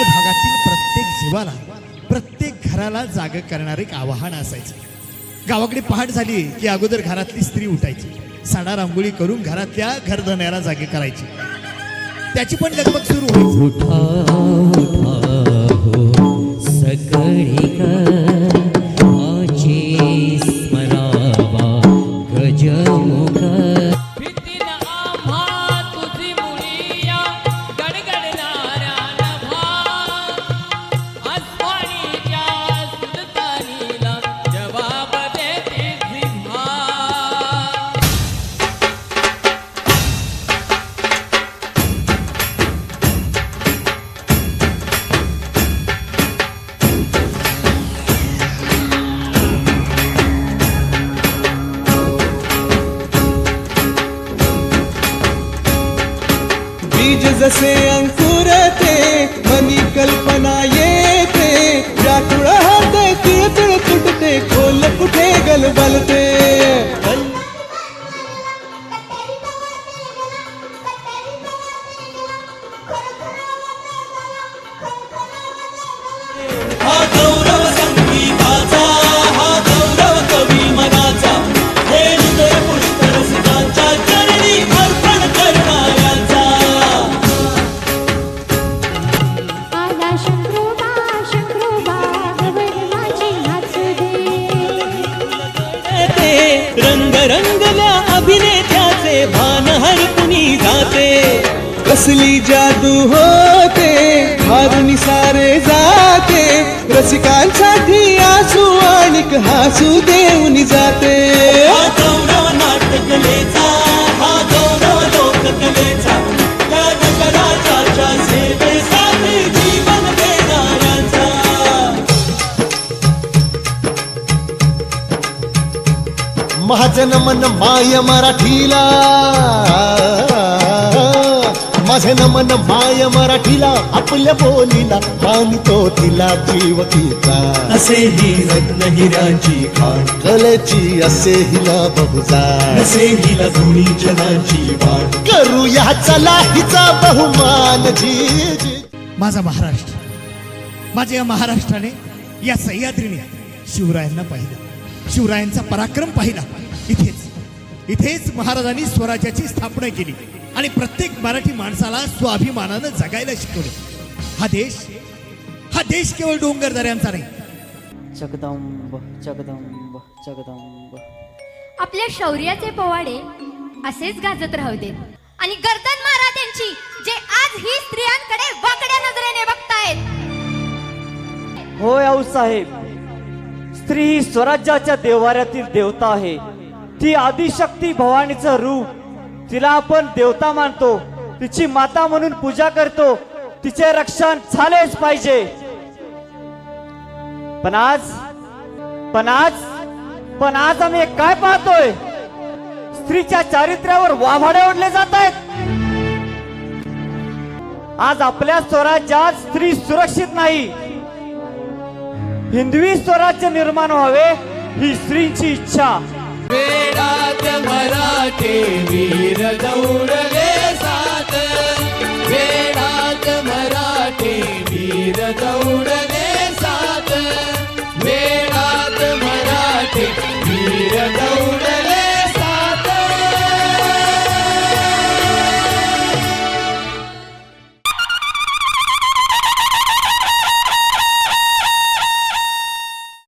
ग्रामीण भागातील प्रत्येक जीवाला प्रत्येक घराला जाग करणारे एक आवाहन असायचं. गावाकडे पहाट झाली की अगोदर घरातली स्त्री उठायची. साडा रांगोळी करून घरातल्या घरधण्याला जागे करायची. त्याची पण लगबग सुरू व्हायची. बीज जसे अंकुरते मनी कल्पना दे रंग रंगल्या अभिनेत्याचे भान हरपुनी जाते. कसली जादू होते हारुनी सारे जाते. रसिकांसाठी आसू आणि हासू देऊन जाते. महाजन मन माय मराठीला. माझे नमन माय मराठीला आपल्या बोलीला मानितो तिला जीव तिचा असे ही रत्न हिराची खाण कलेची असे हिला बहुजा. असे हिला दोन्ही जनाची वाट. करूया चला हिचा बहुमान जी जी. माझा महाराष्ट्र माझ्या या महाराष्ट्राने या सह्याद्रीने शिवरायांना पाहिलं. शिवरायांचा पराक्रम पाहिला. इथेच इथेच महाराजांनी स्वराज्याची स्थापना केली आणि प्रत्येक मराठी माणसाला स्वाभिमानानं जगायला शिकवलं. हा देश हा देश केवळ डोंगर दऱ्यांचा नाही. जगदंब जगदंब जगदंब. आपल्या शौर्याचे पोवाडे असेच गाजत राहू देत. आणि गर्दन मारा त्यांची जे आज ही स्त्रियांकडे वाकड्या नजरेने बघतायत. होय आऊसाहेब स्त्री ही स्वराज्याच्या देवाऱ्यातील देवता आहे. ती आदिशक्ती भवानीचं रूप. तिला आपण देवता मानतो. तिची माता म्हणून पूजा करतो. तिचे रक्षण झालेच पाहिजे. पण आज पण आज पण आज आम्ही काय पाहतोय? स्त्रीच्या चारित्र्यावर वाभाडे ओढले जात आहेत. आज आपल्या स्वराज्यात स्त्री सुरक्षित नाही. हिंदवी स्वराज्य निर्माण व्हावे ही स्त्रीची इच्छा. वेडात मराठे वीर दौडले.